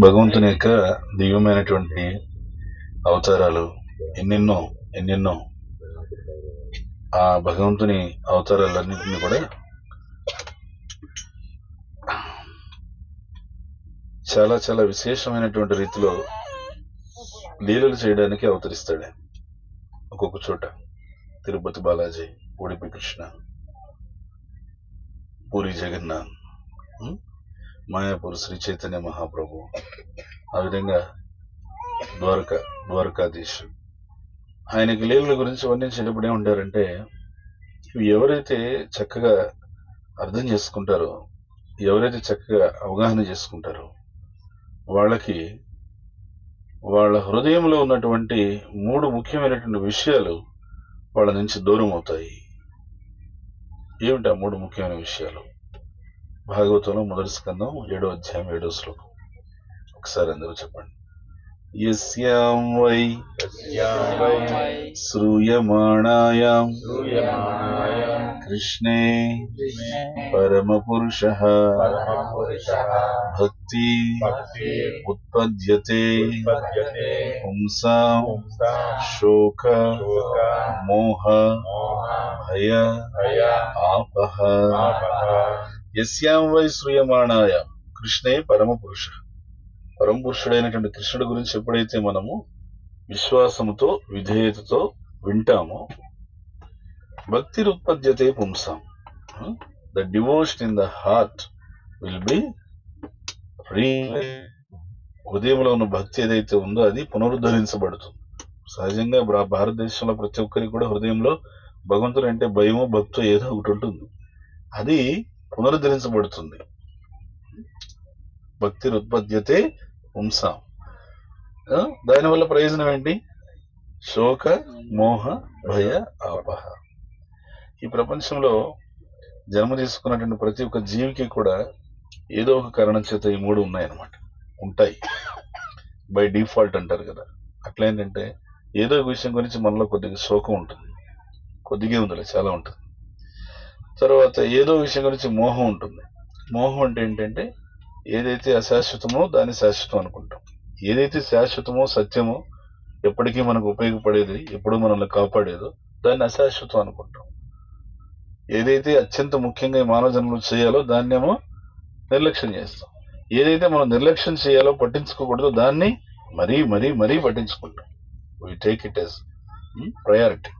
భగవంతుని యొక్క దివ్యమైనటువంటి అవతారాలు ఎన్నెన్నో ఎన్నెన్నో ఆ భగవంతుని అవతారాలన్నింటినీ కూడా చాలా చాలా విశేషమైనటువంటి రీతిలో లీలలు చేయడానికి అవతరిస్తాడు. ఒక్కొక్క చోట తిరుపతి బాలాజీ ఉడిపి కృష్ణ పూరి జగన్నాథ్ మాయాపూర్ శ్రీ చైతన్య మహాప్రభు ఆ విధంగా ద్వారక ద్వారకాధీశ్. ఆయనకి లీలల గురించి వర్ణించేటప్పుడు ఏమంటారంటే ఇవి ఎవరైతే చక్కగా అర్థం చేసుకుంటారో ఎవరైతే చక్కగా అవగాహన చేసుకుంటారో వాళ్ళకి వాళ్ళ హృదయంలో ఉన్నటువంటి మూడు ముఖ్యమైనటువంటి విషయాలు వాళ్ళ నుంచి దూరం అవుతాయి. ఏమిటి ఆ మూడు ముఖ్యమైన విషయాలు? భాగవతంలో మొదటి స్కందం ఏడో అధ్యాయం ఏడో శ్లోకం. ఒకసారి అందరూ చెప్పండి. యస్యాం వై శ్రూయమాణాయాం కృష్ణే పరమపురుష భక్తి ఉత్పద్యతే పుంసాం శోక మోహ భయ ఆపహ యస్యాం వై శ్రూయమాణాయ కృష్ణే పరమపురుష పరమపురుషుడైనటువంటి కృష్ణుడి గురించి ఎప్పుడైతే మనము విశ్వాసముతో విధేయతతో వింటామో భక్తి ఉత్పద్యతే పుంసాం. The devotion in the heart will be రీ హృదయంలో ఉన్న భక్తి ఏదైతే ఉందో అది పునరుద్ధరించబడుతుంది. సహజంగా భారతదేశంలో ప్రతి ఒక్కరికి కూడా హృదయంలో భగవంతుడు అంటే భయము భక్తు ఏదో ఒకటి ఉంటుంది. అది పునరుద్ధరించబడుతుంది. భక్తి ఉత్పద్యతే పుంసాం. దానివల్ల ప్రయోజనం ఏంటి? శోక మోహ భయ ఆపహ. ఈ ప్రపంచంలో జన్మ తీసుకున్నటువంటి ప్రతి ఒక్క జీవికి కూడా ఏదో ఒక కారణం చేత ఈ మూడు ఉన్నాయన్నమాట. ఉంటాయి. బై డిఫాల్ట్ అంటారు కదా. అట్లా ఏంటంటే ఏదో ఒక విషయం గురించి మనలో కొద్దిగా శోకం ఉంటుంది. కొద్దిగా ఉందిలే చాలా ఉంటుంది. తర్వాత ఏదో విషయం గురించి మోహం ఉంటుంది. మోహం అంటే ఏంటంటే ఏదైతే అశాశ్వతమో దాన్ని శాశ్వతం అనుకుంటాం. ఏదైతే శాశ్వతమో సత్యమో ఎప్పటికీ మనకు ఉపయోగపడేది ఎప్పుడు మనల్ని కాపాడేదో దాన్ని అశాశ్వతం అనుకుంటాం. ఏదైతే అత్యంత ముఖ్యంగా ఈ మానవ జన్మలు చేయాలో దాన్నేమో నిర్లక్ష్యం చేస్తాం. ఏదైతే మనం నిర్లక్ష్యం చేయాలో పట్టించుకోకూడదో దాన్ని మరీ మరీ మరీ పట్టించుకుంటాం. We take it as priority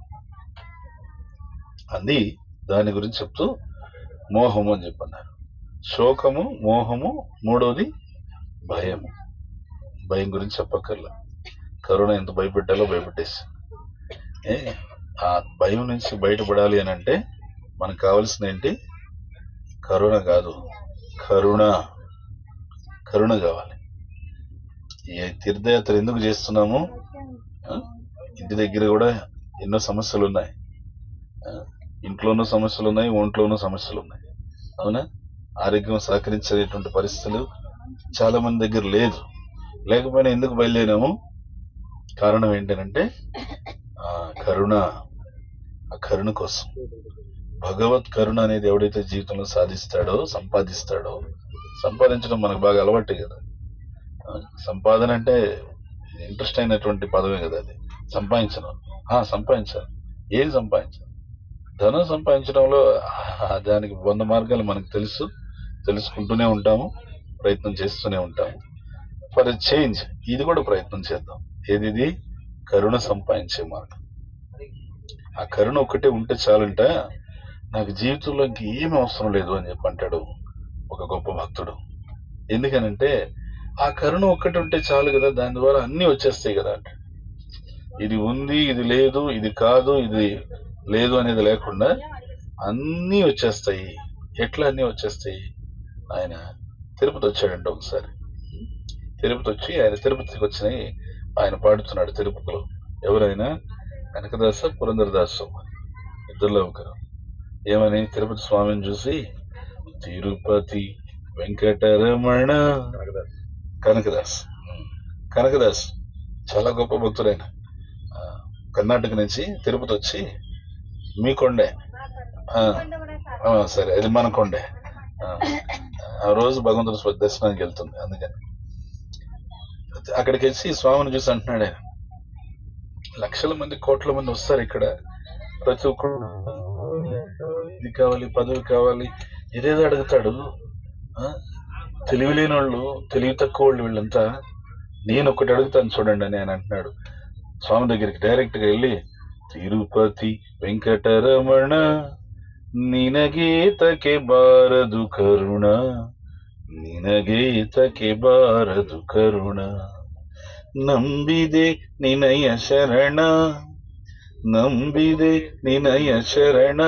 అది దాని గురించి చెప్తూ మోహము అని చెప్పన్నారు. శోకము మోహము మూడవది భయము. భయం గురించి చెప్పక్కర్లా. కరోనా ఎంత భయపెట్టాలో భయపెట్టేసి ఏ ఆ భయం నుంచి బయటపడాలి అని అంటే మనకు కావాల్సిన ఏంటి? కరుణ కాదు. కరుణ. కరుణ కావాలి. ఈ తీర్థయాత్ర ఎందుకు చేస్తున్నాము? ఇంటి దగ్గర కూడా ఎన్నో సమస్యలు ఉన్నాయి. ఇంట్లోనూ సమస్యలు ఉన్నాయి ఒంట్లోనూ సమస్యలు ఉన్నాయి అవునా? ఆరోగ్యం సహకరించేటువంటి పరిస్థితులు చాలా మంది దగ్గర లేదు. లేకపోయినా ఎందుకు బయలుదేరాము? కారణం ఏంటంటే ఆ కరుణ ఆ కరుణ కోసం. భగవత్ కరుణ అనేది ఎవడైతే జీవితంలో సాధిస్తాడో సంపాదిస్తాడో సంపాదించడం మనకు బాగా అలవాటే కదా. సంపాదన అంటే ఇంట్రెస్ట్ అయినటువంటి పదమే కదా అది. సంపాదించడం. సంపాదించాను సంపాదించాలి. ఏం సంపాదించాలి? ధనం సంపాదించడంలో దానికి వంద మార్గాలు మనకు తెలుసు. తెలుసుకుంటూనే ఉంటాము ప్రయత్నం చేస్తూనే ఉంటాము. ఫర్ చేంజ్ ఇది కూడా ప్రయత్నం చేద్దాం. ఏది ఇది? కరుణ సంపాదించే మార్గం. ఆ కరుణ ఒక్కటే ఉంటే చాలంట నాకు జీవితంలో ఇంకేం అవసరం లేదు అని చెప్పి అంటాడు ఒక గొప్ప భక్తుడు. ఎందుకనంటే ఆ కరుణ ఒక్కటి ఉంటే చాలు కదా దాని ద్వారా అన్ని వచ్చేస్తాయి కదా అంట ఇది ఉంది ఇది లేదు ఇది కాదు ఇది లేదు అనేది లేకుండా అన్నీ వచ్చేస్తాయి. ఎట్లా అన్నీ వచ్చేస్తాయి? ఆయన తిరుపతి వచ్చాడంట ఒకసారి. తిరుపతి వచ్చి ఆయన తిరుపతికి వచ్చినాయి. ఆయన పాడుతున్నాడు తిరుపతిలో. ఎవరైనా? కనకదాస పురంధరదాసు ఇద్దరులో ఒకరు. ఏమని? తిరుపతి స్వామిని చూసి తిరుపతి వెంకటరమణ. కనకదాస్. కనకదాస్. చాలా గొప్ప భక్తుడైన. కర్ణాటక నుంచి తిరుపతి వచ్చి మీ కొండే ఆ, ఆ, సరే. అది మన కొండే. ఆ, రోజు భగవంతుడు స్వ- దర్శనానికి వెళ్తుంది అందుకని. అక్కడికి వచ్చి స్వామిని చూసి అంటున్నాడు ఆయన లక్షల మంది కోట్ల మంది వస్తారు ఇక్కడ. ప్రతి ఒక్కరు ఇది కావాలి పదవి కావాలి. ఇదేదో అడుగుతాడు. ఆ? తెలివి లేని వాళ్ళు తెలివి తక్కువ వాళ్ళు వీళ్ళంతా. నేను ఒకటి అడుగుతాను చూడండి అని ఆయన అంటున్నాడు. స్వామి దగ్గరికి డైరెక్ట్గా వెళ్ళి తిరుపతి వెంకటరమణ ನಿನಗೇತಕ್ಕೆ ಬಾರದು ಕರುಣ ನಿನಗೇತಕ್ಕೆ ಬಾರದು ಕರುಣ ನಂಬಿದೆ ನಿನಯ ಶರಣ ನಂಬಿದೆ ನಿನಯ ಶರಣ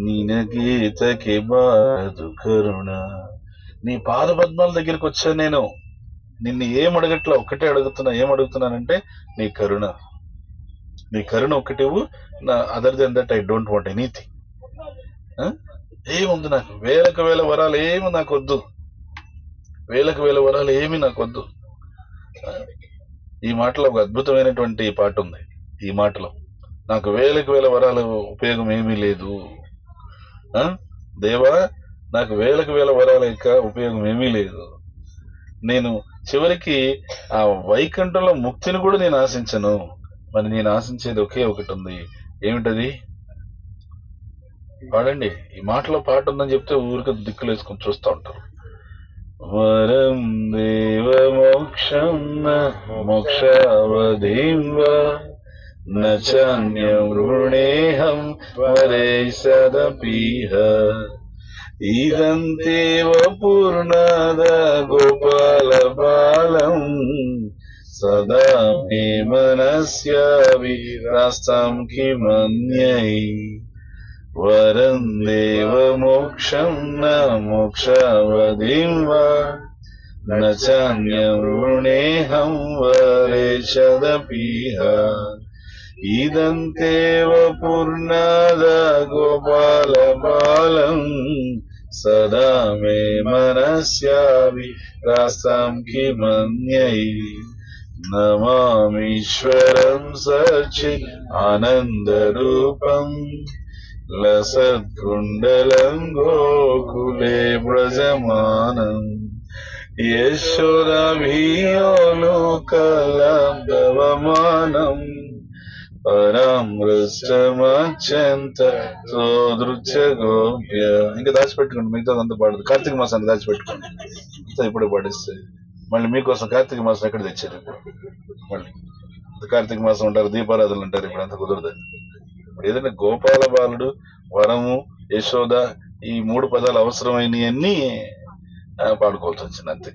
నినగీతకి బారదు కరుణ నీ పాద పద్మాల దగ్గరికి వచ్చా నేను నిన్ను ఏం అడగట్లా ఒక్కటే అడుగుతున్నా ఏం అడుగుతున్నానంటే నీ కరుణ నీ కరుణ ఒక్కటివు నా other than that I don't want anything ఏముంది నాకు? వేలకు వేల వరాలు ఏమి నాకు వద్దు వేలకు వేల వరాలు ఏమి నాకు వద్దు ఈ మాటలో ఒక అద్భుతమైనటువంటి పాట ఉంది. ఈ మాటలో. నాకు వేలకు వేల వరాలు ఉపయోగం ఏమీ లేదు. దేవా నాకు వేలకు వేల వరాల యొక్క ఉపయోగం ఏమీ లేదు. నేను చివరికి ఆ వైకుంఠంలో ముక్తిని కూడా నేను ఆశించను. మరి నేను ఆశించేది ఒకే ఒకటి ఉంది. ఏమిటది? పాడండి. ఈ మాటలో పాట ఉందని చెప్తే ఊరికి దిక్కులు వేసుకొని చూస్తూ ఉంటారు. వరం దేవ మోక్షం మోక్షావధీం నృణేహం వరే సదపీహ. ఇదంతేవ పూర్ణాద గోపాల బాలం सदा मे मनस्याविरास्ताम् किमन्यै? वरन्देव मोक्षम् न मोक्षवधिम् वा? न चान्यवृणेऽहं इदन्तेव पूर्णादगोपालपालम् सदा मे मनस्यापि मनस्याविरास्ताम् किमन्यै? మే మనస్యావి రాస్తాం కిమన్యై నమామీశ్వరం సచి ఆనందరూపం లసత్కుండలం గోకులే వ్రజమానం యశోదభియోలోకలం దవమానం పరామృష్టమత్యంత సోదృత్య ఇంకా దాచిపెట్టుకోండి మిగతా అంతా పాడదు. కార్తీక మాసాన్ని దాచిపెట్టుకోండి. అంతా ఇప్పుడు పాడిస్తే మళ్ళీ మీకోసం కార్తీక మాసం ఎక్కడ తెచ్చారు? మళ్ళీ. కార్తీక మాసం ఉంటారు దీపారాధనలు ఉంటారు ఇప్పుడు అంత కుదరదు. ఇప్పుడు ఏదైనా గోపాల బాలుడు వరము యశోద ఈ మూడు పదాలు అవసరమైనవన్నీ పాడుకోవాల్సి వచ్చింది అంతే.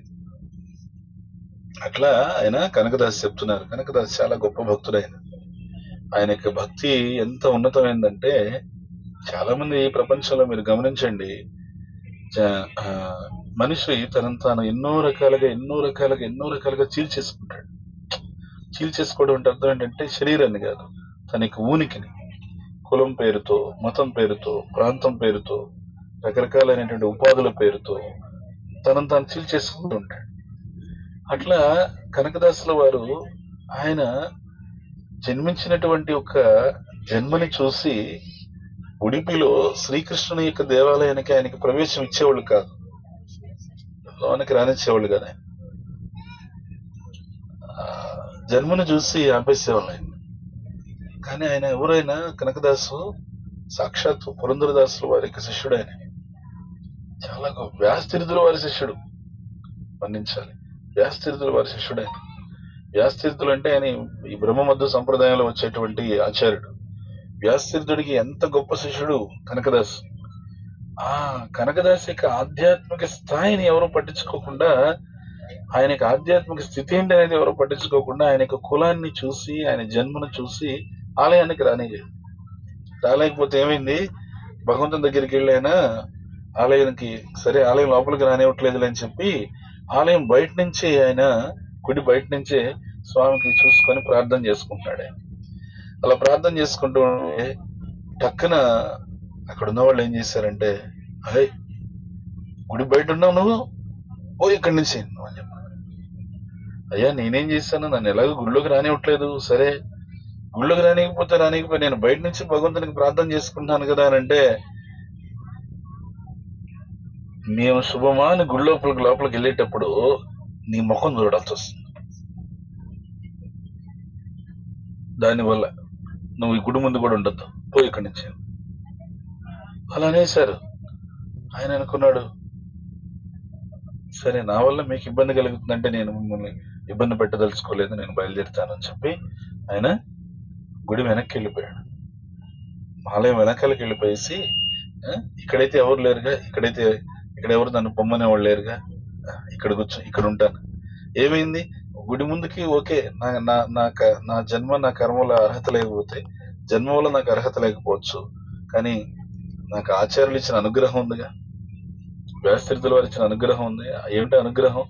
అట్లా ఆయన కనకదాస్ చెప్తున్నారు. కనకదాస్ చాలా గొప్ప భక్తుడు ఆయన. ఆయన యొక్క భక్తి ఎంత ఉన్నతమైందంటే చాలా మంది ఈ ప్రపంచంలో మీరు గమనించండి మనిషి తనను తాను ఎన్నో రకాలుగా ఎన్నో రకాలుగా ఎన్నో రకాలుగా చీల్చేసుకుంటాడు చీల్చేసుకోవడం అంటే అర్థం ఏంటంటే శరీరాన్ని కాదు తన యొక్క ఊనికిని. కులం పేరుతో మతం పేరుతో ప్రాంతం పేరుతో రకరకాలైనటువంటి ఉపాధుల పేరుతో తనను తాను చీల్చేసుకుంటూ ఉంటాడు. అట్లా కనకదాసుల వారు ఆయన జన్మించినటువంటి ఒక జన్మని చూసి ఉడిపిలో శ్రీకృష్ణుని యొక్క దేవాలయానికి ఆయనకి ప్రవేశం ఇచ్చేవాళ్ళు కాదు. లోనికి రానిచ్చేవాళ్ళు కానీ జన్మను చూసి ఆపేసేవాళ్ళు ఆయన. కానీ ఆయన ఎవరైనా కనకదాసు సాక్షాత్తు పురంధరదాసులు వారి యొక్క శిష్యుడు ఆయన. చాలా గొప్ప వ్యాస్తీర్థుల వారి శిష్యుడు. వర్ణించాలి వ్యాస్తీర్థుల వారి శిష్యుడు ఆయన. వ్యాస్తీర్థులు అంటే ఆయన ఈ బ్రహ్మమధ్య సంప్రదాయంలో వచ్చేటువంటి ఆచార్యుడు. వ్యాస్తీర్థుడికి ఎంత గొప్ప శిష్యుడు? కనకదాస్. ఆ కనకదాస్ యొక్క ఆధ్యాత్మిక స్థాయిని ఎవరు పట్టించుకోకుండా ఆయన యొక్క ఆధ్యాత్మిక స్థితి ఏంటి అనేది ఎవరు పట్టించుకోకుండా ఆయన యొక్క కులాన్ని చూసి ఆయన జన్మను చూసి ఆలయానికి రానిలేదు రాలేకపోతే ఏమైంది? భగవంతుని దగ్గరికి వెళ్ళైనా ఆలయానికి సరే ఆలయం లోపలికి రానివ్వట్లేదు అని చెప్పి ఆలయం బయట నుంచే ఆయన గుడి బయట నుంచే స్వామికి చూసుకొని ప్రార్థన చేసుకుంటాడు ఆయన. అలా ప్రార్థన చేసుకుంటూ టక్కన అక్కడ ఉన్న వాళ్ళు ఏం చేశారంటే అరే గుడి బయట ఉన్నావు నువ్వు? ఓ ఇక్కడి నుంచి నువ్వు అని చెప్పారు. అయ్యా నేనేం చేశాను? నన్ను ఎలాగో గుళ్ళోకి రానివ్వట్లేదు. సరే గుళ్ళోకి రానికపోతే రానికపోయి నేను బయట నుంచి భగవంతునికి ప్రార్థన చేసుకుంటాను కదా అని అంటే మేము శుభమా అని గుడి లోపలికి లోపలికి వెళ్ళేటప్పుడు నీ ముఖం చూడాల్సి వస్తుంది. దానివల్ల నువ్వు ఈ గుడి ముందు కూడా ఉండొద్దు. పో ఇక్కడి నుంచి. అలానే సార్ ఆయన అనుకున్నాడు సరే నా వల్ల మీకు ఇబ్బంది కలుగుతుందంటే నేను మిమ్మల్ని ఇబ్బంది పెట్టదలుచుకోలేదు నేను బయలుదేరుతానని చెప్పి ఆయన గుడి వెనక్కి వెళ్ళిపోయాడు. ఆలయం వెనకాలకి వెళ్ళిపోయేసి ఇక్కడైతే ఎవరు లేరుగా? ఇక్కడైతే ఇక్కడ ఎవరు నన్ను పొమ్మనే వాళ్ళు లేరుగా ఇక్కడ కూర్చో ఇక్కడ ఉంటాను. ఏమైంది? గుడి ముందుకి ఓకే నా నా నా క- నా జన్మ నా కర్మల అర్హత లేకపోతే జన్మ వల్ల నాకు అర్హత లేకపోవచ్చు. కానీ నాకు ఆచార్యులు ఇచ్చిన అనుగ్రహం ఉందిగా. వ్యాస్తరితుల వారు ఇచ్చిన అనుగ్రహం ఉంది. ఏమిటి అనుగ్రహం?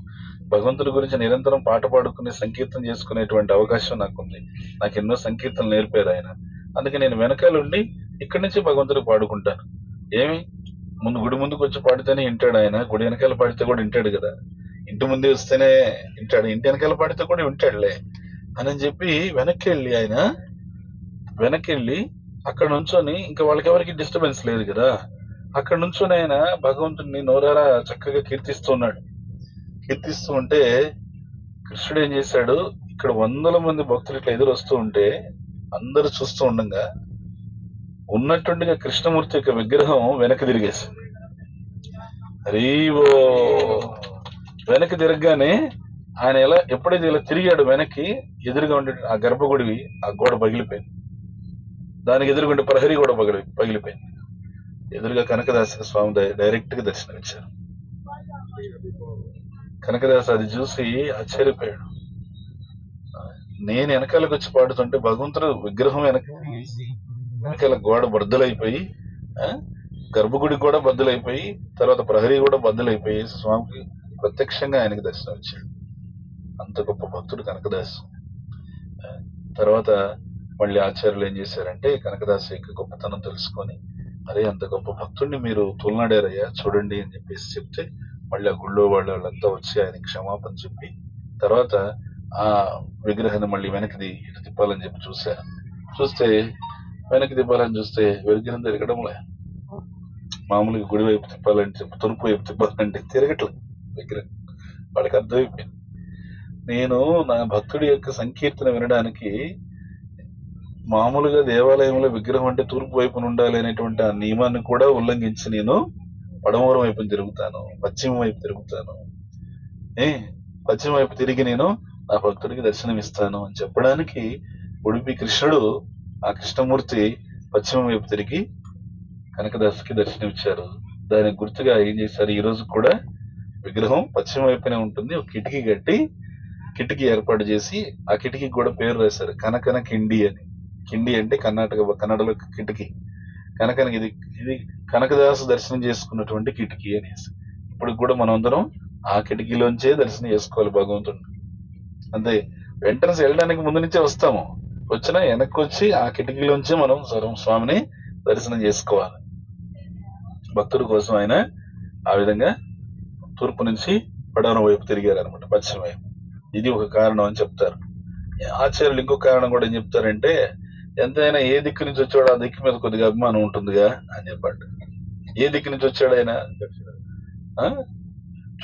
భగవంతుడి గురించి నిరంతరం పాట పాడుకునే సంకీర్తన చేసుకునేటువంటి అవకాశం నాకుంది. నాకు ఎన్నో సంకీర్తనలు నేర్పారు ఆయన. అందుకే నేను వెనకాలండి ఇక్కడి నుంచి భగవంతుడికి పాడుకుంటాను. ఏమి? ముందు గుడి ముందుకు వచ్చి పాడితేనే వింటాడు ఆయన. గుడి వెనకాల పాడితే కూడా వింటాడు కదా. ఇంటి ముందే వస్తేనే వింటాడు ఇంటి వెనకాల పాడితే కూడా వింటాడులే అని చెప్పి వెనక్కి వెళ్ళి ఆయన వెనక్కి వెళ్ళి అక్కడ నుంచొని ఇంకా వాళ్ళకి ఎవరికి డిస్టర్బెన్స్ లేదు కదా. అక్కడ నుంచొని ఆయన భగవంతుడిని నోరారా చక్కగా కీర్తిస్తున్నాడు. కీర్తిస్తూ ఉంటే కృష్ణుడు ఏం చేశాడు? ఇక్కడ వందల మంది భక్తులు ఇట్లా ఎదురు వస్తూ ఉంటే అందరూ చూస్తూ ఉండగా ఉన్నట్టుండిగా కృష్ణమూర్తి యొక్క విగ్రహం వెనక్కి తిరిగేసింది. హరీవో వెనక్కి తిరగగానే ఆయన ఎలా ఎప్పుడైతే ఇలా తిరిగాడు వెనక్కి ఎదురుగా ఉండే ఆ గర్భగుడివి ఆ గోడ పగిలిపోయింది. దానికి ఎదురుగుండే ప్రహరీ కూడా పగిలి పగిలిపోయింది. ఎదురుగా కనకదాస స్వామి డైరెక్ట్గా డైరెక్ట్గా దర్శనం ఇచ్చారు కనకదాస అది చూసి ఆశ్చర్యపోయాడు. నేను వెనకాలకు వచ్చి పాడుతుంటే భగవంతుడు విగ్రహం వెనక వెనకాల గోడ బద్దలైపోయి ఆ, గర్భగుడి కూడా బద్దలైపోయి తర్వాత ప్రహరీ కూడా బద్దలైపోయి స్వామికి ప్రత్యక్షంగా ఆయనకి దర్శనం ఇచ్చాడు. అంత గొప్ప భక్తుడు కనకదాస్. తర్వాత మళ్ళీ ఆచార్యులు ఏం చేశారంటే కనకదాస్ యొక్క గొప్పతనం తెలుసుకొని అరే అంత గొప్ప భక్తుడిని మీరు తోలనాడారయ్యా చూడండి అని చెప్పేసి చెప్తే మళ్ళీ ఆ గుళ్ళో వాళ్ళు వాళ్ళంతా వచ్చి ఆయన క్షమాపణ చెప్పి తర్వాత ఆ విగ్రహాన్ని మళ్ళీ వెనక్కి ఇటు తిప్పాలని చెప్పి చూశారు చూస్తే వెనక్కి తిప్పాలని చూస్తే విగ్రహం తిరగడంలే. మామూలుగా గుడి వైపు తిప్పాలంటే చెప్పి తూర్పు వైపు తిప్పాలంటే తిరగట్లేదు విగ్రహం వాడికి అర్థమైపోయింది. నేను నా భక్తుడి యొక్క సంకీర్తన వినడానికి మామూలుగా దేవాలయంలో విగ్రహం అంటే తూర్పు వైపున ఉండాలి అనేటువంటి ఆ నియమాన్ని కూడా ఉల్లంఘించి నేను పడమూరం వైపు తిరుగుతాను పశ్చిమ వైపు తిరుగుతాను. ఏ? పశ్చిమ వైపు తిరిగి నేను నా భక్తుడికి దర్శనం ఇస్తాను అని చెప్పడానికి ఉడిపి కృష్ణుడు ఆ కృష్ణమూర్తి పశ్చిమ వైపు తిరిగి కనకదాసుకి దర్శనం ఇచ్చారు దానికి గుర్తుగా ఏం చేశారు? ఈ రోజు కూడా విగ్రహం పశ్చిమ వైపునే ఉంటుంది. ఒక కిటికీ కట్టి కిటికీ ఏర్పాటు చేసి ఆ కిటికీకి కూడా పేరు రాశారు. కనకన కిండి అని. కిండి అంటే కర్ణాటక కన్నడలో కిటికీ. కనకన ఇది ఇది కనకదాసు దర్శనం చేసుకున్నటువంటి కిటికీ అనేసి. ఇప్పుడు కూడా మనం అందరం ఆ కిటికీలోంచే దర్శనం చేసుకోవాలి భగవంతుడిని అంతే. ఎంట్రన్స్ వెళ్ళడానికి ముందు నుంచే వస్తాము. వచ్చినా వెనక్కి వచ్చి ఆ కిటికీలోంచే మనం సర్వం స్వామిని దర్శనం చేసుకోవాలి. భక్తుల కోసం ఆయన ఆ విధంగా తూర్పు నుంచి పడవన వైపు తిరిగారనమాట పశ్చిమ వైపు. ఇది ఒక కారణం అని చెప్తారు. ఆచార్యులు ఇంకో కారణం కూడా ఏం చెప్తారంటే ఎంతైనా ఏ దిక్కు నుంచి వచ్చాడో ఆ దిక్కు మీద కొద్దిగా అభిమానం ఉంటుందిగా అని చెప్పాడు. ఏ దిక్కు నుంచి వచ్చాడు ఆయన? ఆ?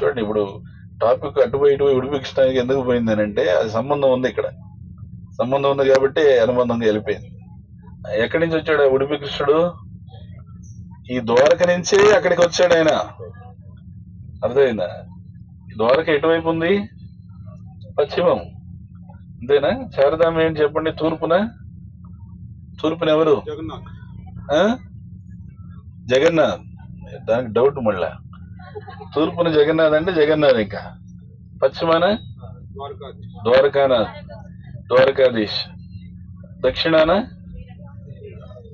చూడండి ఇప్పుడు టాపిక్ అటుపోయి ఇటు విడిపించడానికి కృష్ణానికి ఎందుకు పోయిందని అంటే అది సంబంధం ఉంది ఇక్కడ. సంబంధం ఉంది కాబట్టి అనుబంధంగా వెళ్ళిపోయింది. ఎక్కడి నుంచి వచ్చాడు ఆ ఉడిపి కృష్ణుడు ఈ ద్వారక నుంచే అక్కడికి వచ్చాడు ఆయన. అర్థమైందా? ద్వారక ఎటువైపు ఉంది? పశ్చిమం. అంతేనా? శారదాంబ ఏంటి చెప్పండి? తూర్పున? తూర్పున ఎవరు జగన్నాథ్. దానికి డౌట్ మళ్ళా. తూర్పున జగన్నాథ్ అంటే జగన్నాథ్ ఇంకా. పశ్చిమాన? ద్వారకానాథ్ ద్వారకాధీష్. దక్షిణాన?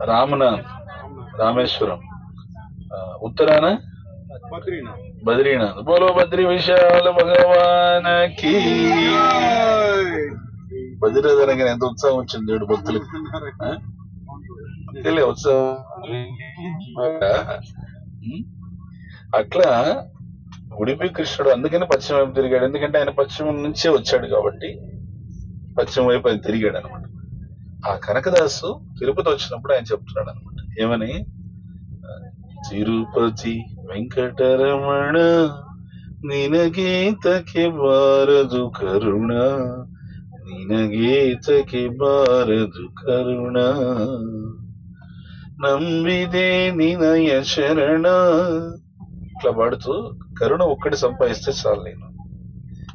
రామనాథ్. రామేశ్వరం. ఉత్తరాన? బద్రీనాథ్ బోలో బద్రీ విశాల భగవాన్ బద్రీనాథ్ అనగానే ఎంత ఉత్సాహం వచ్చింది దేవుడు భక్తులకు? తెలియ ఉత్సాహం? అట్లా ఉడిపి కృష్ణుడు అందుకని పశ్చిమ వైపు తిరిగాడు. ఎందుకంటే ఆయన పశ్చిమం నుంచే వచ్చాడు కాబట్టి పశ్చిమ వైపు ఆయన తిరిగాడు అనమాట ఆ కనకదాసు తిరుపతి వచ్చినప్పుడు ఆయన చెప్తున్నాడు అనమాట ఏమని తిరుపతి ವೆಂಕಟರಮಣ ನಿನಗೀತಕ್ಕೆ ಬಾರದು ಕರುಣ ನಿನಗೀತಕ್ಕೆ ಬಾರದು ಕರುಣ ನಂಬಿದೆ నినయ శరణ ఇట్లా పాడుతూ కరుణ ఒక్కటి సంపాదిస్తే చాలు నేను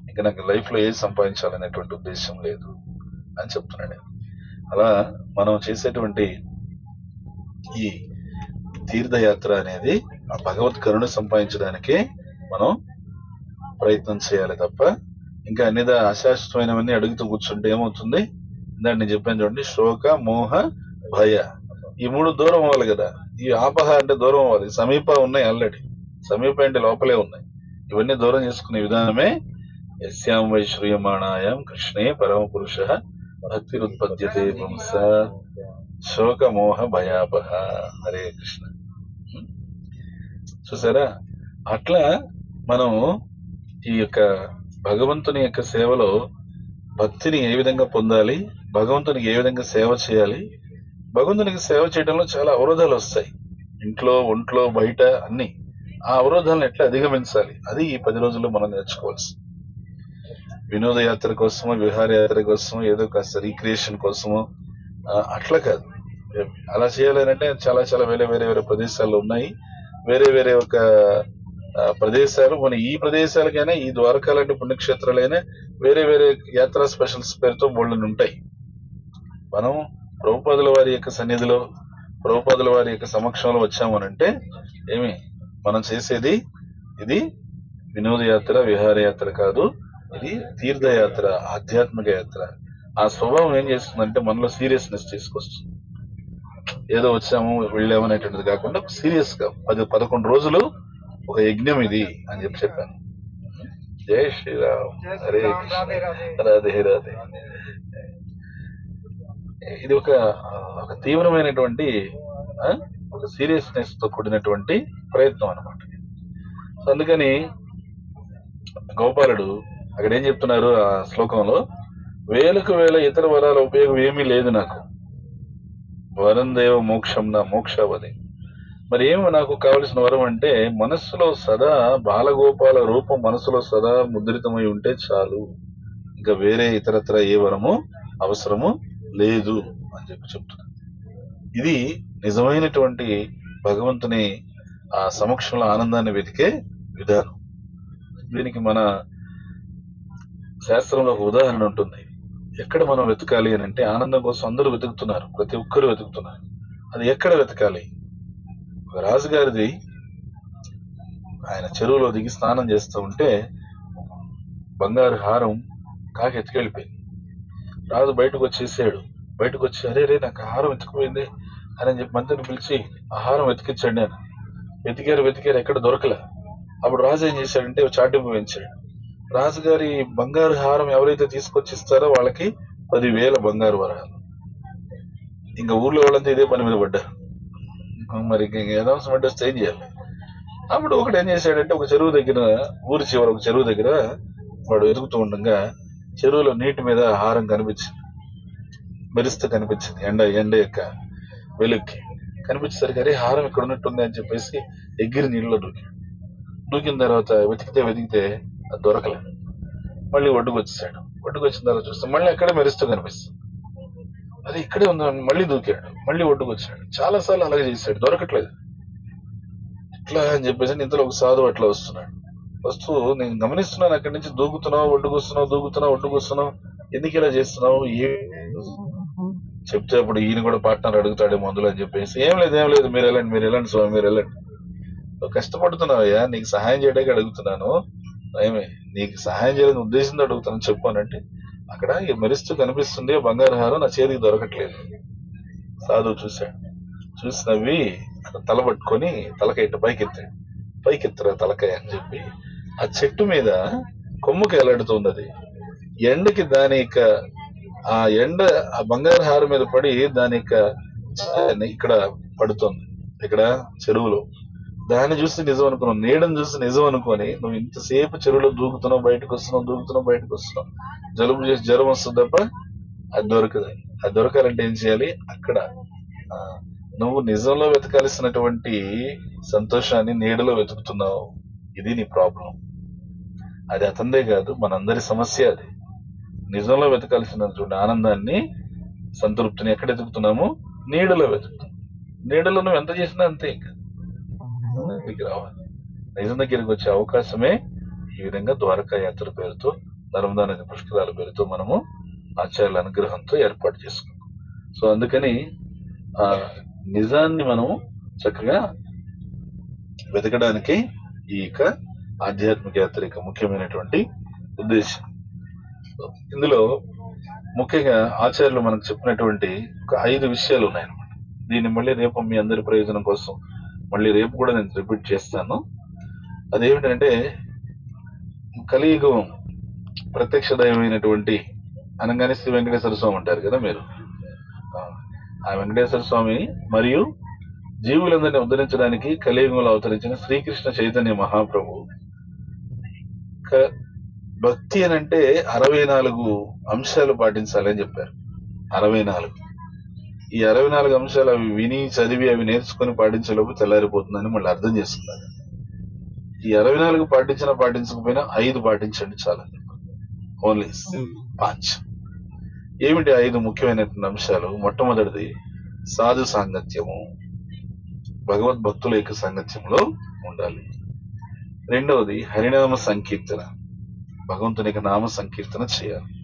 ఇంకా నాకు లైఫ్ లో ఏది సంపాదించాలనేటువంటి ఉద్దేశం లేదు అని చెప్తున్నాడు ఆయన. అలా మనం చేసేటువంటి ఈ తీర్థయాత్ర అనేది ఆ భగవత్ కరుణ సంపాదించడానికే మనం ప్రయత్నం చేయాలి తప్ప ఇంకా అన్ని అశాశ్వతమైనవన్నీ అడుగుతూ కూర్చుంటే ఏమవుతుంది? ఇందాక నేను చెప్పాను చూడండి శోక మోహ భయ. ఈ మూడు దూరం అవ్వాలి కదా. ఈ ఆపహ అంటే దూరం అవ్వాలి. సమీప ఉన్నాయి ఆల్రెడీ సమీప అంటే లోపలే ఉన్నాయి. ఇవన్నీ దూరం చేసుకునే విధానమే యస్యాం వై శ్రీయమాణాయం కృష్ణే పరమ పురుష భక్తిరుత్పద్యతే పుంస. శోక మోహ భయాపహ. హరే కృష్ణ. చూసారా? అట్లా మనం ఈ యొక్క భగవంతుని యొక్క సేవలో భక్తిని ఏ విధంగా పొందాలి? భగవంతునికి ఏ విధంగా సేవ చేయాలి? భగవంతునికి సేవ చేయడంలో చాలా అవరోధాలు వస్తాయి. ఇంట్లో ఒంట్లో బయట అన్ని. ఆ అవరోధాలను ఎట్లా అధిగమించాలి? అది ఈ పది రోజుల్లో మనం నేర్చుకోవాల్సి. వినోదయాత్ర కోసమో విహారయాత్ర కోసమో ఏదో కాస్త రీక్రియేషన్ కోసమో అట్లా కాదు. అలా చేయాలంటే చాలా చాలా వేరే వేరే వేరే ప్రదేశాలు ఉన్నాయి. వేరే వేరే ఒక ప్రదేశాలు. మన ఈ ప్రదేశాలకైనా ఈ ద్వారకా లాంటి పుణ్యక్షేత్రాలైనా వేరే వేరే యాత్రా స్పెషల్స్ పేరుతో బోళ్ళని ఉంటాయి. మనం ప్రభుపాదుల వారి యొక్క సన్నిధిలో ప్రభుపాదుల వారి యొక్క సమక్షంలో వచ్చామనంటే ఏమి? మనం చేసేది ఇది వినోదయాత్ర విహారయాత్ర కాదు. ఇది తీర్థయాత్ర ఆధ్యాత్మిక యాత్ర. ఆ స్వభావం ఏం చేస్తుందంటే మనలో సీరియస్నెస్ తీసుకొస్తుంది. ఏదో వచ్చాము వెళ్ళాము అనేటువంటిది కాకుండా సీరియస్గా పది పదకొండు రోజులు ఒక యజ్ఞం ఇది అని చెప్పి చెప్పాను. జై శ్రీరామ్ హరే కృష్ణ రాధే రాధే. ఇది ఒక ఒక తీవ్రమైనటువంటి ఒక సీరియస్నెస్తో కూడినటువంటి ప్రయత్నం అనమాట సో అందుకని గోపాలుడు అక్కడ ఏం చెప్తున్నారు ఆ శ్లోకంలో? వేలకు వేల ఇతర వరాల ఉపయోగం ఏమీ లేదు నాకు. వరం దేవ మోక్షం నా మోక్షవది. మరి ఏమి నాకు కావలసిన వరం అంటే మనస్సులో సదా బాలగోపాల రూపం మనసులో సదా ముద్రితమై ఉంటే చాలు. ఇంకా వేరే ఇతరత్ర ఏ వరము అవసరము లేదు అని చెప్పి చెప్తున్నారు ఇది నిజమైనటువంటి భగవంతుని ఆ సమక్షంలో ఆనందాన్ని వెతికే విధానం. దీనికి మన శాస్త్రంలో ఒక ఉదాహరణ ఉంటుంది. ఎక్కడ మనం వెతకాలి అని అంటే ఆనందం కోసం అందరూ వెతుకుతున్నారు. ప్రతి ఒక్కరు వెతుకుతున్నారు. అది ఎక్కడ వెతకాలి? ఒక రాజుగారిది ఆయన చెరువులో దిగి స్నానం చేస్తూ ఉంటే బంగారు హారం కాకి ఎత్తుకెళ్ళిపోయింది. రాజు బయటకు వచ్చేసాడు. బయటకు వచ్చి అరే రే నాకు ఆహారం ఎత్తుకుపోయింది అని చెప్పి మంత్రిని పిలిచి ఆహారం వెతికించండి అని నేను వెతికారు వెతికారు ఎక్కడ దొరకలే. అప్పుడు రాజు ఏం చేశాడంటే చాటింపు పెంచాడు రాజుగారి బంగారు హారం ఎవరైతే తీసుకొచ్చి ఇస్తారో వాళ్ళకి పదివేల బంగారు వరాలు. ఇంకా ఊర్లో వాళ్ళంతా ఇదే పని మీద పడ్డారు. మరి అనౌన్స్మెంట్ అంటే వస్తే ఏం చేయాలి? అప్పుడు ఒకడు ఏం చేశాడంటే ఒక చెరువు దగ్గర ఊరి చివర ఒక చెరువు దగ్గర వాడు ఎదుగుతూ ఉండగా చెరువులో నీటి మీద హారం కనిపించింది. మెరుస్తూ కనిపించింది. ఎండ ఎండ యొక్క వెలుక్కి. కనిపించేసరికి అరే హారం ఇక్కడ ఉన్నట్టుంది అని చెప్పేసి ఎగిరి నీళ్ళలో దూకాడు. దూకిన తర్వాత వెతికితే వెతికితే దొరకలే. మళ్ళీ ఒడ్డుకు వచ్చేసాడు ఒడ్డుకు వచ్చిన తర్వాత చూస్తే మళ్ళీ అక్కడే మెరుస్తూ కనిపిస్తుంది. అది ఇక్కడే ఉందని మళ్ళీ దూకాడు. మళ్ళీ ఒడ్డుకు వచ్చాడు చాలా సార్లు అలాగే చేశాడు. దొరకట్లేదు. ఇట్లా అని చెప్పేసి ఇంతలో ఒక సాధువు అట్లా వస్తున్నాడు. వస్తూ నేను గమనిస్తున్నాను అక్కడి నుంచి దూకుతున్నావు ఒడ్డుకు వస్తున్నావు దూకుతున్నావు ఒడ్డుకు వస్తున్నావు ఎందుకు ఇలా చేస్తున్నావు? ఏ చెప్తే అప్పుడు ఈయన కూడా పార్ట్నర్ అడుగుతాడే మందులు అని చెప్పేసి ఏం లేదు ఏం లేదు. మీరు వెళ్ళండి మీరు వెళ్ళండి స్వామి మీరు వెళ్ళండి. కష్టపడుతున్నావయ్యా. నీకు సహాయం చేయడానికి అడుగుతున్నాను. ఏమి? నీకు సహాయం చేయాలని ఉద్దేశంతో అడుగుతాను చెప్పు అక్కడ ఈ మెరుస్తూ కనిపిస్తుంది ఆ బంగారు హారం నా చేతికి దొరకట్లేదు. సాధువు చూశాడు. చూసి నవ్వి అక్కడ తల పట్టుకొని తలకాయ ఇట్ట పైకెత్తాడు పైకెత్తరా తలకాయ అని చెప్పి ఆ చెట్టు మీద కొమ్ముకి ఎలాడుతుంది అది ఎండకి దాని యొక్క ఆ ఎండ ఆ బంగారు హారం మీద పడి దాని యొక్క ఇక్కడ పడుతుంది. ఇక్కడ చెరువులో. దాన్ని చూసి నిజం అనుకున్నావు నీడని చూసి నిజం అనుకొని నువ్వు ఇంతసేపు చెరువులో దూకుతున్నావు బయటకు వస్తున్నావు దూకుతున్నావు బయటకు వస్తున్నావు. జలుబు చేసి జ్వరం వస్తుంది తప్ప అది దొరకదు. అది దొరకాలంటే ఏం చేయాలి? అక్కడ నువ్వు నిజంలో వెతకాల్సినటువంటి సంతోషాన్ని నీడలో వెతుకుతున్నావు. ఇది నీ ప్రాబ్లం అది అతందే కాదు మనందరి సమస్య అది. నిజంలో వెతకాల్సినటువంటి ఆనందాన్ని సంతృప్తిని ఎక్కడ వెతుకుతున్నాము? నీడలో వెతుకుతాం నీడలో నువ్వు ఎంత చేసినా అంతే ఇంకా. దగ్గరికి రావాలి. నిజం దగ్గరికి వచ్చే అవకాశమే ఈ విధంగా ద్వారకా యాత్ర పేరుతో నర్మదా నది పుష్కరాల పేరుతో మనము ఆచార్యుల అనుగ్రహంతో ఏర్పాటు చేసుకున్నాం. సో అందుకని ఆ నిజాన్ని మనము చక్కగా వెతకడానికి ఈ యొక్క ఆధ్యాత్మిక యాత్ర యొక్క ముఖ్యమైనటువంటి ఉద్దేశం. ఇందులో ముఖ్యంగా ఆచార్యులు మనకు చెప్పినటువంటి ఒక ఐదు విషయాలు ఉన్నాయన్నమాట. దీన్ని మళ్ళీ రేపు మీ అందరి ప్రయోజనం కోసం మళ్ళీ రేపు కూడా నేను రిపీట్ చేస్తాను. అదేమిటంటే కలియుగం ప్రత్యక్ష దైవమైనటువంటి అనగానే శ్రీ వెంకటేశ్వర స్వామి అంటారు కదా మీరు? ఆ, వెంకటేశ్వర స్వామి మరియు జీవులందరినీ ఉద్ధరించడానికి కలియుగంలో అవతరించిన శ్రీకృష్ణ చైతన్య మహాప్రభు. క- భక్తి అని అంటే అరవై నాలుగు అంశాలు పాటించాలని చెప్పారు. అరవై నాలుగు. ఈ అరవై నాలుగు అంశాలు అవి విని చదివి అవి నేర్చుకుని పాటించేలోపు తెల్లారిపోతుందని మళ్ళీ అర్థం చేసుకున్నారు. ఈ అరవై నాలుగు పాటించినా పాటించకపోయినా ఐదు పాటించండి చాలా ఓన్లీ పాంచ్ ఏమిటి ఐదు ముఖ్యమైనటువంటి అంశాలు? మొట్టమొదటిది సాధు సాంగత్యము. భగవద్భక్తుల యొక్క సాంగత్యంలో ఉండాలి. రెండవది హరినామ సంకీర్తన. భగవంతుని యొక్క నామ సంకీర్తన చేయాలి.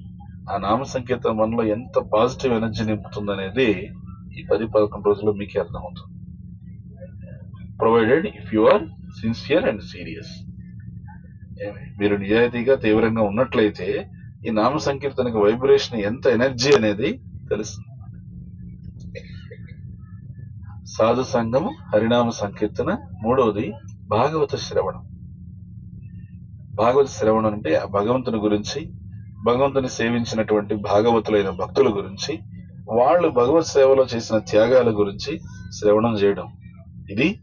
ఆ నామ సంకేతం మనలో ఎంత పాజిటివ్ ఎనర్జీ నింపుతుంది అనేది ఈ పది పదకొండు రోజుల్లో మీకే అర్థమవుతుంది. Provided if you are sincere and serious మీరు నిజాయితీగా తీవ్రంగా ఉన్నట్లయితే ఈ నామ సంకీర్తనకి వైబ్రేషన్ ఎంత ఎనర్జీ అనేది తెలుస్తుంది. సాధు సంఘము హరినామ సంకీర్తన మూడవది భాగవత శ్రవణం. భాగవత శ్రవణం అంటే ఆ భగవంతుని గురించి భగవంతుని సేవించినటువంటి భాగవతులైన భక్తుల గురించి వాళ్ళు భగవత్ సేవలో చేసిన త్యాగాల గురించి శ్రవణం చేయడం. ఇది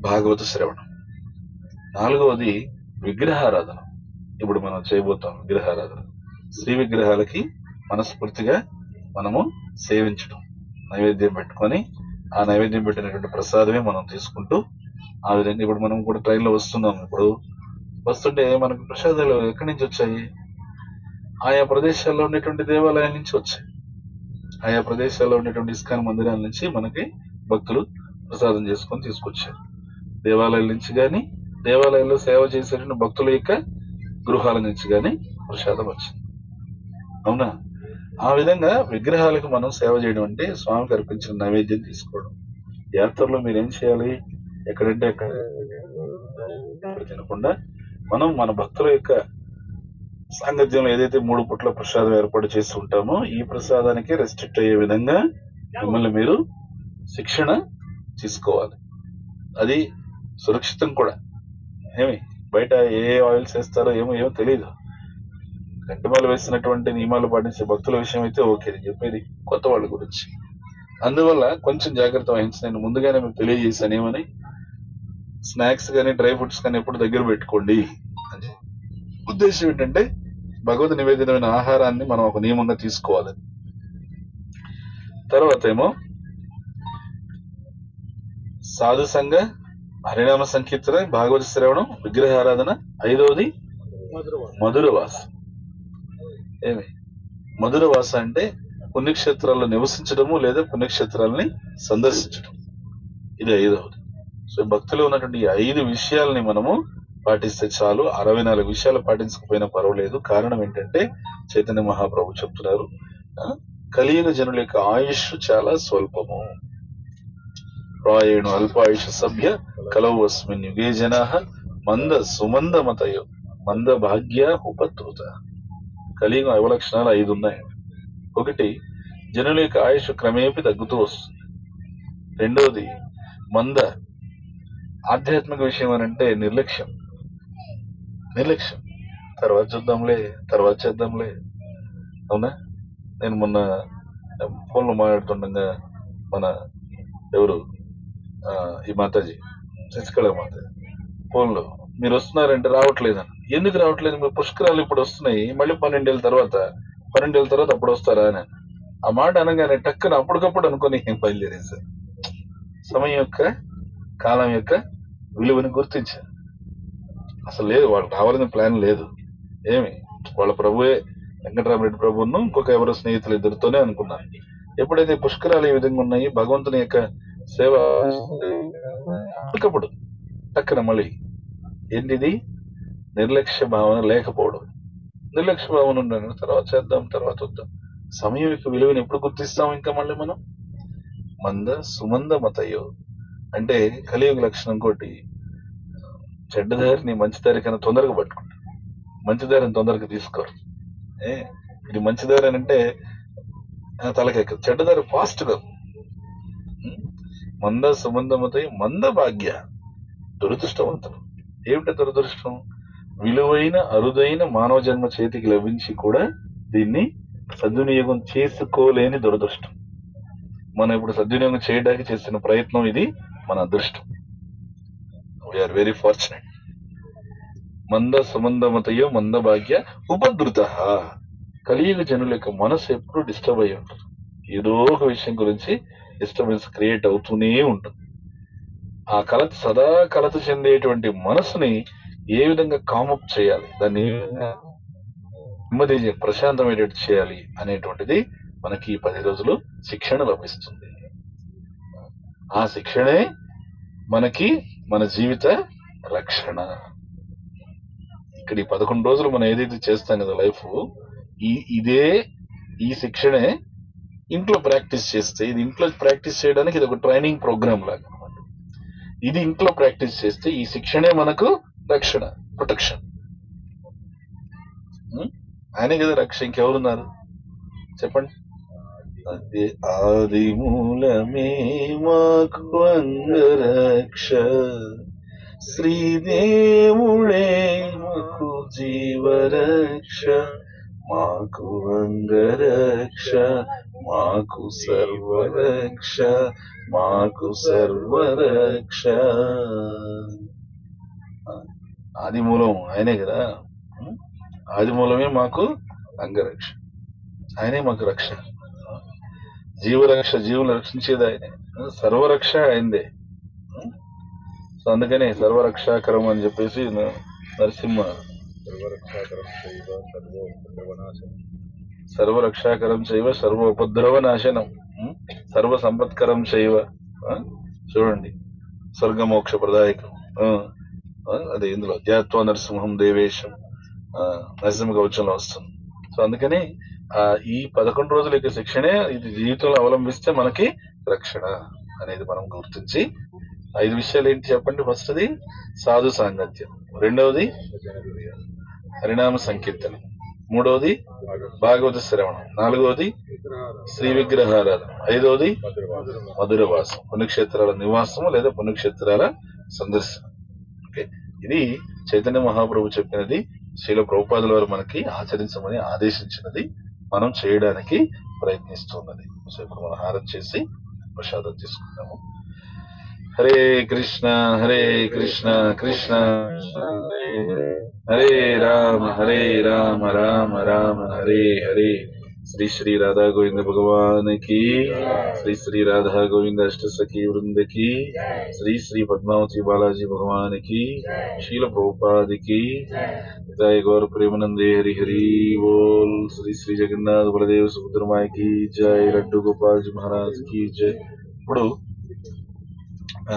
భాగవత శ్రవణం. నాలుగవది విగ్రహారాధన. ఇప్పుడు మనం చేయబోతాం విగ్రహారాధన. శ్రీ విగ్రహాలకి మనస్ఫూర్తిగా మనము సేవించడం నైవేద్యం పెట్టుకొని ఆ నైవేద్యం పెట్టినటువంటి ప్రసాదమే మనం తీసుకుంటూ ఆ విధంగా ఇప్పుడు మనం కూడా ట్రైన్లో వస్తున్నాం. ఇప్పుడు వస్తుంటే మనకు ప్రసాదాలు ఎక్కడి నుంచి వచ్చాయి? ఆయా ప్రదేశాల్లో ఉండేటువంటి దేవాలయాల నుంచి వచ్చాయి. ఆయా ప్రదేశాల్లో ఉండేటువంటి ఇస్కాన్ మందిరాల నుంచి మనకి భక్తులు ప్రసాదం చేసుకొని తీసుకొచ్చారు. దేవాలయాల నుంచి కానీ దేవాలయాల్లో సేవ చేసేటువంటి భక్తుల యొక్క గృహాల నుంచి కానీ ప్రసాదం వచ్చింది. అవునా? ఆ విధంగా విగ్రహాలకు మనం సేవ చేయడం అంటే స్వామికి అర్పించిన నైవేద్యం తీసుకోవడం. యాత్రలో మీరు ఏం చేయాలి? ఎక్కడంటే అక్కడ తినకుండా మనం మన భక్తుల యొక్క సాంగత్యంలో ఏదైతే మూడు పుట్ల ప్రసాదం ఏర్పాటు చేసి ఉంటామో ఈ ప్రసాదానికి రెస్ట్రిక్ట్ అయ్యే విధంగా మిమ్మల్ని మీరు శిక్షణ తీసుకోవాలి. అది సురక్షితం కూడా. ఏమి? బయట ఏ ఆయిల్స్ వేస్తారో ఏమో ఏమో తెలియదు గంటమాలు వేసినటువంటి నియమాలు పాటించే భక్తుల విషయం అయితే ఓకే. చెప్పేది కొత్త వాళ్ళ గురించి. అందువల్ల కొంచెం జాగ్రత్త వహించి నేను ముందుగానే మీకు తెలియజేశాను ఏమని? స్నాక్స్ కానీ డ్రై ఫ్రూట్స్ కానీ ఎప్పుడు దగ్గర పెట్టుకోండి. అని ఉద్దేశం ఏంటంటే భగవద్ నివేదితమైన ఆహారాన్ని మనం ఒక నియమంగా తీసుకోవాలి. తర్వాత ఏమో సాధు సంఘ హరినామ సంకీర్తన భాగవత శ్రవణం విగ్రహారాధన ఐదవది మధుర వాస ఏమి? మధుర వాస అంటే పుణ్యక్షేత్రాల్లో నివసించడము లేదా పుణ్యక్షేత్రాలని సందర్శించడం. ఇది ఐదవది. సో భక్తిలో ఉన్నటువంటి ఐదు విషయాలని మనము పాటిస్తే చాలు. అరవై నాలుగు విషయాలు పాటించకపోయినా పర్వాలేదు. కారణం ఏంటంటే చైతన్య మహాప్రభు చెప్తున్నారు కలియుగ జనుల యొక్క ఆయుష్ చాలా స్వల్పము. ప్రాయేణు అల్పాయుష సభ్య కలవు అస్మిన్ యుగే జనా మంద సుమంద మతయు మంద భాగ్య ఉపద్రుత. కలియుగం అవలక్షణాలు ఐదు ఉన్నాయి. ఒకటి జనుల యొక్క ఆయుష్ క్రమేపీ తగ్గుతూ వస్తుంది. రెండవది మంద ఆధ్యాత్మిక విషయం అని అంటే నిర్లక్ష్యం. నిర్లక్ష్యం. తర్వాత చూద్దాంలే తర్వాత చేద్దాంలే. అవునా? నేను మొన్న ఫోన్లో మాట్లాడుతుండగా మన ఎవరు? ఈ మాతాజీ శశికళ మాతాజీ ఫోన్లో మీరు వస్తున్నారంటే రావట్లేదని. ఎందుకు రావట్లేదు? మీరు పుష్కరాలు ఇప్పుడు వస్తున్నాయి. మళ్ళీ పన్నెండేళ్ళ తర్వాత పన్నెండేళ్ళ తర్వాత అప్పుడు వస్తారా? అని. ఆ మాట అనగానే టక్కున అప్పటికప్పుడు అనుకొని బయలుదేరేశారు సమయం యొక్క కాలం యొక్క విలువని గుర్తించారు. అసలు లేదు వాళ్ళు రావాలని ప్లాన్ లేదు. ఏమి? వాళ్ళ ప్రభువే వెంకటరామరెడ్డి ప్రభువును ఇంకొక ఎవరో స్నేహితులు ఇద్దరితోనే అనుకున్నారు. ఎప్పుడైతే పుష్కరాలు ఈ విధంగా ఉన్నాయి భగవంతుని యొక్క సేవ అప్పటికప్పుడు టక్కున మళ్ళీ ఏంటిది? నిర్లక్ష్య భావన లేకపోవడం. నిర్లక్ష్య భావన ఉండను తర్వాత చేద్దాం తర్వాత వద్దాం. సమయం యొక్క విలువని ఎప్పుడు గుర్తిస్తాం ఇంకా మళ్ళీ మనం? మంద సుమంద మతయో అంటే కలియుగ లక్షణం ఇంకోటి చెడ్డ దారిని మంచి దారి కన్నా తొందరగా పట్టుకుంటారు మంచి దారిని తొందరగా తీసుకోరు. ఏ? ఇది మంచి దారి అని అంటే తలకెక్కదు. చెడ్డ దారి మంద సుమందమతై మంద భాగ్య. దురదృష్టవంతులు ఏమిటి దురదృష్టం? విలువైన అరుదైన మానవ జన్మ చేతికి లభించి కూడా దీన్ని సద్వినియోగం చేసుకోలేని దురదృష్టం. మనం ఇప్పుడు సద్వినియోగం చేయడానికి చేసిన ప్రయత్నం ఇది. మన అదృష్టం. వీఆర్ వెరీ ఫార్చునేట్ మంద సుమందమతయో మంద భాగ్య ఉపద్రుత. కలియుగ జనుల యొక్క మనసు ఎప్పుడు డిస్టర్బ్ అయి ఉంటుంది. ఏదో ఒక విషయం గురించి డిస్టర్బెన్స్ క్రియేట్ అవుతూనే ఉంటుంది. ఆ కలత సదా కలత చెందేటువంటి మనసుని ఏ విధంగా కామప్ చేయాలి? దాన్ని ఏ విధంగా నెమ్మది ప్రశాంతమైనట్టు చేయాలి అనేటువంటిది మనకి ఈ పది రోజులు శిక్షణ లభిస్తుంది. ఆ శిక్షణే మనకి మన జీవిత రక్షణ. ఇక్కడ ఈ పదకొండు రోజులు మనం ఏదైతే చేస్తాం కదా లైఫ్ ఈ ఇదే ఈ శిక్షణే ఇంట్లో ప్రాక్టీస్ చేస్తే ఇది ఇంట్లో ప్రాక్టీస్ చేయడానికి ఇది ఒక ట్రైనింగ్ ప్రోగ్రామ్ లాగా అనమాట ఇది ఇంట్లో ప్రాక్టీస్ చేస్తే ఈ శిక్షణే మనకు రక్షణ ప్రొటెక్షన్. ఆయనే కదా రక్ష. ఇంకెవరున్నారు? చెప్పండి. అది ఆది మూలమే మాకు అంగరక్ష. శ్రీదేవుడే మాకు జీవరక్ష మాకు అంగరక్ష మాకు సర్వరక్ష మాకు సర్వరక్ష. ఆది మూలం ఆయనే కదా. ఆది మూలమే మాకు అంగరక్ష. ఆయనే మాకు రక్ష. జీవరక్ష జీవులు రక్షించేది ఆయనే సర్వరక్ష ఆయనదే? సో అందుకనే సర్వరక్షాకరం అని చెప్పేసి నరసింహ సర్వరక్షాకరం చైవ సర్వోపద్రవనాశనం. సర్వరక్షాకరం చైవ సర్వ ఉపద్రవ నాశనం ఉం? సర్వ సంపత్కరం చైవ ఆ? చూడండి. స్వర్గమోక్ష ప్రదాయకం? అది ఇందులో. ధ్యాత్వ నరసింహం దేవేశం. నరసింహ కవచంలో వస్తుంది. సో అందుకని ఈ పదకొండు రోజుల యొక్క శిక్షణే ఇది జీవితంలో అవలంబిస్తే మనకి రక్షణ అనేది మనం గుర్తించి ఐదు విషయాలు ఏంటి చెప్పండి? ఫస్ట్ది సాధు సాంగత్యం. రెండవది హరినామ సంకీర్తనం. మూడవది భాగవత శ్రవణం. నాలుగవది శ్రీ విగ్రహారాధన. ఐదవది మధురవాసం పుణ్యక్షేత్రాల నివాసము లేదా పుణ్యక్షేత్రాల సందర్శన. ఓకే. ఇది చైతన్య మహాప్రభు చెప్పినది. శీల ప్రభుపాదుల వారు మనకి ఆచరించమని ఆదేశించినది. మనం చేయడానికి ప్రయత్నిస్తున్నది సో ఇప్పుడు మనం హారం చేసి ప్రసాదం తీసుకుందాము హరే కృష్ణ హరే కృష్ణ కృష్ణ హరే హరే. హరే రామ హరే రామ రామ రామ హరే హరే శ్రీ శ్రీ రాధా గోవింద భగవాన్కి శ్రీ శ్రీ రాధా గోవింద అష్ట సఖీ వృంద కి శ్రీ శ్రీ పద్మావతి బాలాజీ భగవాన్కి శీల ప్రభుపాది కి జయ గౌర ప్రేమనందే హరి హరి బోల్ శ్రీ శ్రీ జగన్నాథ్ బలదేవ్ సుభద్రమాయ కి జయ లడ్డు గోపాల్ జీ మహారాజ్కి జయ ఇప్పుడు ఆ,